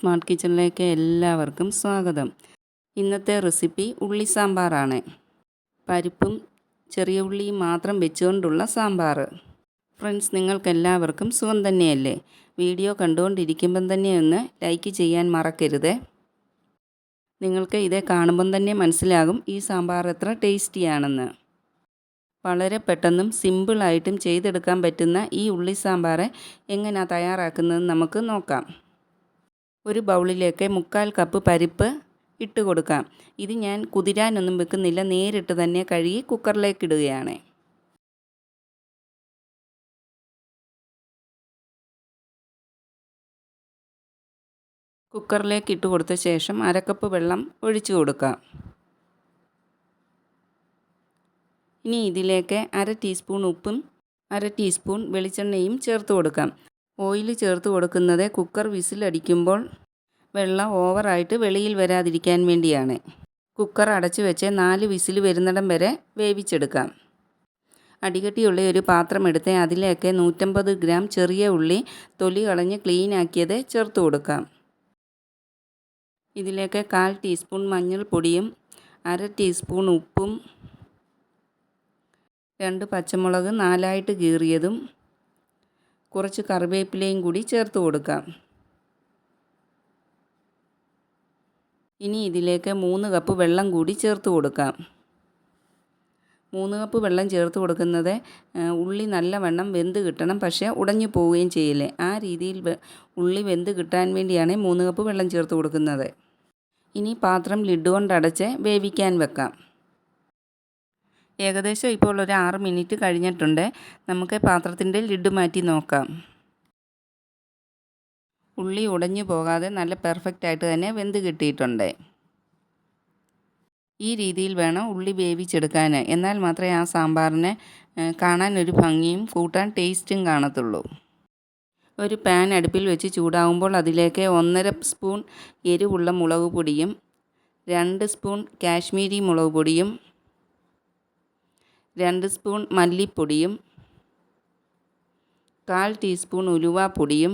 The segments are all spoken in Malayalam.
സ്മാർട്ട് കിച്ചണിലേക്ക് എല്ലാവർക്കും സ്വാഗതം. ഇന്നത്തെ റെസിപ്പി ഉള്ളി സാമ്പാറാണ്. പരിപ്പും ചെറിയ ഉള്ളിയും മാത്രം വെച്ചുകൊണ്ടുള്ള സാമ്പാർ ഫ്രണ്ട്സ് നിങ്ങൾക്കെല്ലാവർക്കും സുഖം തന്നെയല്ലേ? വീഡിയോ കണ്ടുകൊണ്ടിരിക്കുമ്പം തന്നെ ഒന്ന് ലൈക്ക് ചെയ്യാൻ മറക്കരുത്. നിങ്ങൾക്ക് ഇത് കാണുമ്പം തന്നെ മനസ്സിലാകും ഈ സാമ്പാർ എത്ര ടേസ്റ്റിയാണെന്ന്. വളരെ പെട്ടെന്നും സിമ്പിളായിട്ടും ചെയ്തെടുക്കാൻ പറ്റുന്ന ഈ ഉള്ളി സാമ്പാർ എങ്ങനെയാണ് തയ്യാറാക്കുന്നതെന്ന് നമുക്ക് നോക്കാം. ഒരു ബൗളിലേക്ക് മുക്കാൽ കപ്പ് പരിപ്പ് ഇട്ട് കൊടുക്കാം. ഇത് ഞാൻ കുതിരാനൊന്നും വെക്കുന്നില്ല. നേരിട്ട് തന്നെ കഴുകി കുക്കറിലേക്ക് ഇടുകയാണ്. കുക്കറിലേക്ക് ഇട്ട് കൊടുത്ത ശേഷം അരക്കപ്പ് വെള്ളം ഒഴിച്ചു കൊടുക്കാം. ഇനി ഇതിലേക്ക് അര ടീസ്പൂൺ ഉപ്പും അര ടീസ്പൂൺ വെളിച്ചെണ്ണയും ചേർത്ത് കൊടുക്കാം. ഓയിൽ ചേർത്ത് കൊടുക്കുന്നത് കുക്കർ വിസിലടിക്കുമ്പോൾ വെള്ളം ഓവറായിട്ട് വെളിയിൽ വരാതിരിക്കാൻ വേണ്ടിയാണ്. കുക്കർ അടച്ചു വെച്ച് നാല് വിസിൽ വരുന്നിടം വരെ വേവിച്ചെടുക്കാം. അടികട്ടിയുള്ള ഒരു പാത്രം എടുത്ത് അതിലേക്ക് നൂറ്റമ്പത് ഗ്രാം ചെറിയ ഉള്ളി തൊലി കളഞ്ഞ് ക്ലീൻ ആക്കിയത് ചേർത്ത് കൊടുക്കാം. ഇതിലേക്ക് കാൽ ടീസ്പൂൺ മഞ്ഞൾപ്പൊടിയും അര ടീസ്പൂൺ ഉപ്പും രണ്ട് പച്ചമുളക് നാലായിട്ട് കീറിയതും കുറച്ച് കറിവേപ്പിലയും കൂടി ചേർത്ത് കൊടുക്കാം. ഇനി ഇതിലേക്ക് മൂന്ന് കപ്പ് വെള്ളം കൂടി ചേർത്ത് കൊടുക്കാം. മൂന്ന് കപ്പ് വെള്ളം ചേർത്ത് കൊടുക്കുന്നത് ഉള്ളി നല്ലവണ്ണം വെന്ത് കിട്ടണം. പക്ഷേ ഉടഞ്ഞു പോവുകയും ചെയ്യില്ലേ? ആ രീതിയിൽ ഉള്ളി വെന്ത് കിട്ടാൻ വേണ്ടിയാണ് മൂന്ന് കപ്പ് വെള്ളം ചേർത്ത് കൊടുക്കുന്നത്. ഇനി പാത്രം ലിഡ് കൊണ്ട് അടച്ച് വേവിക്കാൻ വെക്കാം. ഏകദേശം ഇപ്പോൾ ഒരു ആറ് മിനിറ്റ് കഴിഞ്ഞിട്ടുണ്ട്. നമുക്ക് പാത്രത്തിന്റെ ലിഡ് മാറ്റി നോക്കാം. ഉള്ളി ഉടഞ്ഞു പോകാതെ നല്ല പെർഫെക്റ്റ് ആയിട്ട് തന്നെ വെന്ത് കിട്ടിയിട്ടുണ്ട്. ഈ രീതിയിൽ വേണം ഉള്ളി വേവിച്ചെടുക്കാൻ. എന്നാൽ മാത്രമേ ആ സാമ്പാറിന് കാണാൻ ഒരു ഭംഗിയും കൂട്ടാൻ ടേസ്റ്റും കാണത്തുള്ളൂ. ഒരു പാൻ അടുപ്പിൽ വെച്ച് ചൂടാവുമ്പോൾ അതിലേക്ക് ഒന്നര സ്പൂൺ എരിവുള്ള മുളക് പൊടിയും രണ്ട് സ്പൂൺ കാശ്മീരി മുളക് പൊടിയും രണ്ട് സ്പൂൺ മല്ലിപ്പൊടിയും കാൽ ടീസ്പൂൺ ഉലുവാപ്പൊടിയും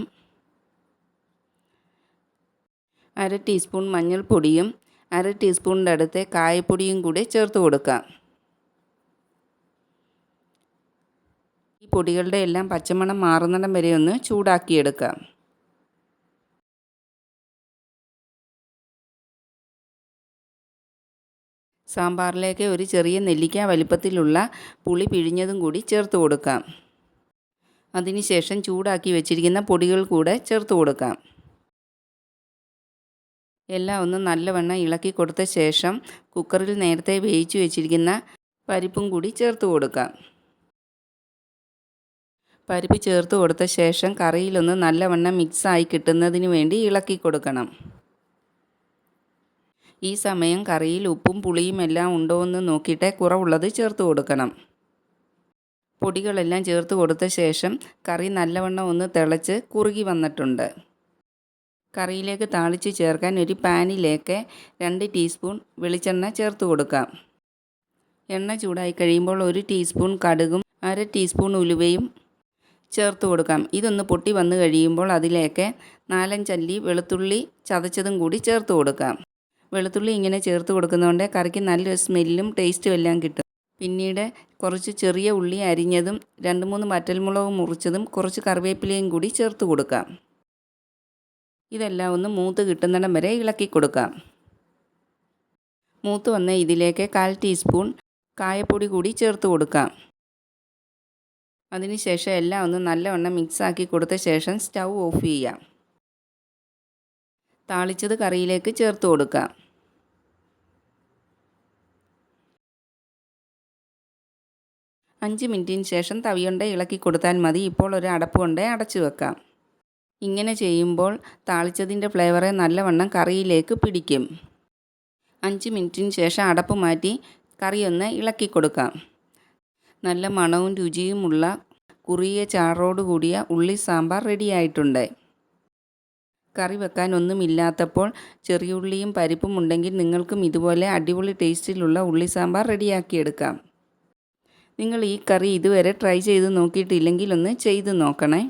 അര ടീസ്പൂൺ മഞ്ഞൾപ്പൊടിയും അര ടീസ്പൂണിന്റെ അടുത്ത് കായപ്പൊടിയും കൂടി ചേർത്ത് കൊടുക്കാം. ഈ പൊടികളുടെ എല്ലാം പച്ചമണം മാറുന്നിടം വരെ ഒന്ന് ചൂടാക്കിയെടുക്കാം. സാമ്പാറിലേക്ക് ഒരു ചെറിയ നെല്ലിക്ക വലിപ്പത്തിലുള്ള പുളി പിഴിഞ്ഞതും കൂടി ചേർത്ത് കൊടുക്കാം. അതിനുശേഷം ചൂടാക്കി വെച്ചിരിക്കുന്ന പൊടികൾ കൂടെ ചേർത്ത് കൊടുക്കാം. എല്ലാം ഒന്ന് നല്ലവണ്ണം ഇളക്കി കൊടുത്ത ശേഷം കുക്കറിൽ നേരത്തെ വേവിച്ച് വെച്ചിരിക്കുന്ന പരിപ്പും കൂടി ചേർത്ത് കൊടുക്കാം. പരിപ്പ് ചേർത്ത് കൊടുത്ത ശേഷം കറിയിലൊന്ന് നല്ലവണ്ണം മിക്സായി കിട്ടുന്നതിന് വേണ്ടി ഇളക്കി കൊടുക്കണം. ഈ സമയം കറിയിൽ ഉപ്പും പുളിയും എല്ലാം ഉണ്ടോ എന്ന് നോക്കിയിട്ട് കുറവുള്ളത് ചേർത്ത് കൊടുക്കണം. പൊടികളെല്ലാം ചേർത്ത് കൊടുത്ത ശേഷം കറി നല്ലവണ്ണം ഒന്ന് തിളച്ച് കുറുകി വന്നിട്ടുണ്ട്. കറിയിലേക്ക് താളിച്ച് ചേർക്കാൻ ഒരു പാനിലേക്ക് രണ്ട് ടീസ്പൂൺ വെളിച്ചെണ്ണ ചേർത്ത് കൊടുക്കാം. എണ്ണ ചൂടായി കഴിയുമ്പോൾ ഒരു ടീസ്പൂൺ കടുകും അര ടീസ്പൂൺ ഉലുവയും ചേർത്ത് കൊടുക്കാം. ഇതൊന്ന് പൊട്ടി വന്നു കഴിയുമ്പോൾ അതിലേക്ക് നാലഞ്ചല്ലി വെളുത്തുള്ളി ചതച്ചതും കൂടി ചേർത്ത് കൊടുക്കാം. വെളുത്തുള്ളി ഇങ്ങനെ ചേർത്ത് കൊടുക്കുന്നതുകൊണ്ട് കറിക്ക് നല്ലൊരു സ്മെല്ലും ടേസ്റ്റും എല്ലാം കിട്ടും. പിന്നീട് കുറച്ച് ചെറിയ ഉള്ളി അരിഞ്ഞതും രണ്ട് മൂന്ന് വറ്റൽമുളക് മുറിച്ചതും കുറച്ച് കറിവേപ്പിലയും കൂടി ചേർത്ത് കൊടുക്കാം. ഇതെല്ലാം ഒന്ന് മൂത്ത് കിട്ടുന്നിടം വരെ ഇളക്കി കൊടുക്കാം. മൂത്ത് വന്ന ഇതിലേക്ക് കാൽ ടീസ്പൂൺ കായപ്പൊടി കൂടി ചേർത്ത് കൊടുക്കാം. അതിനുശേഷം എല്ലാം ഒന്ന് നല്ലവണ്ണം മിക്സാക്കി കൊടുത്ത ശേഷം സ്റ്റൗ ഓഫ് ചെയ്യാം. താളിച്ചത് കറിയിലേക്ക് ചേർത്ത് കൊടുക്കുക. അഞ്ച് മിനിറ്റിന് ശേഷം തവിയുണ്ട ഇളക്കി കൊടുത്താൽ മതി. ഇപ്പോൾ ഒരു അടപ്പ് കൊണ്ട് അടച്ചു വെക്കാം. ഇങ്ങനെ ചെയ്യുമ്പോൾ താളിച്ചതിന്റെ ഫ്ലേവറെ നല്ലവണ്ണം കറിയിലേക്ക് പിടിക്കും. അഞ്ച് മിനിറ്റിന് ശേഷം അടപ്പ് മാറ്റി കറി ഒന്ന് ഇളക്കി കൊടുക്കാം. നല്ല മണവും രുചിയുമുള്ള കുറിയ ചാറോടുകൂടിയ ഉള്ളി സാമ്പാർ റെഡിയായിട്ടുണ്ട്. കറി വെക്കാൻ ഒന്നുമില്ലാത്തപ്പോൾ ചെറിയുള്ളിയും പരിപ്പും ഉണ്ടെങ്കിൽ നിങ്ങൾക്കും ഇതുപോലെ അടിപൊളി ടേസ്റ്റിലുള്ള ഉള്ളി സാമ്പാർ റെഡിയാക്കിയെടുക്കാം. നിങ്ങൾ ഈ കറി ഇതുവരെ ട്രൈ ചെയ്ത് നോക്കിയിട്ടില്ലെങ്കിൽ ഒന്ന് ചെയ്ത് നോക്കണേ.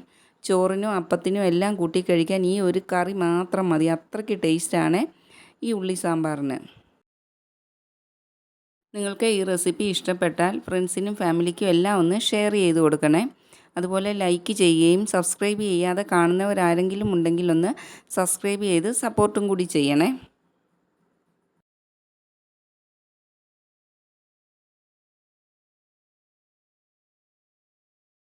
ചോറിനും അപ്പത്തിനും എല്ലാം കൂട്ടി കഴിക്കാൻ ഈ ഒരു കറി മാത്രം മതി. അത്രയ്ക്ക് ടേസ്റ്റാണ് ഈ ഉള്ളി സാമ്പാറിന്. നിങ്ങൾക്ക് ഈ റെസിപ്പി ഇഷ്ടപ്പെട്ടാൽ ഫ്രണ്ട്സിനും ഫാമിലിക്കും എല്ലാം ഒന്ന് ഷെയർ ചെയ്ത് കൊടുക്കണേ. അതുപോലെ ലൈക്ക് ചെയ്യുകയും സബ്സ്ക്രൈബ് ചെയ്യാതെ കാണുന്നവരാരെങ്കിലും ഉണ്ടെങ്കിൽ ഒന്ന് സബ്സ്ക്രൈബ് ചെയ്ത് സപ്പോർട്ടും കൂടി ചെയ്യണേ.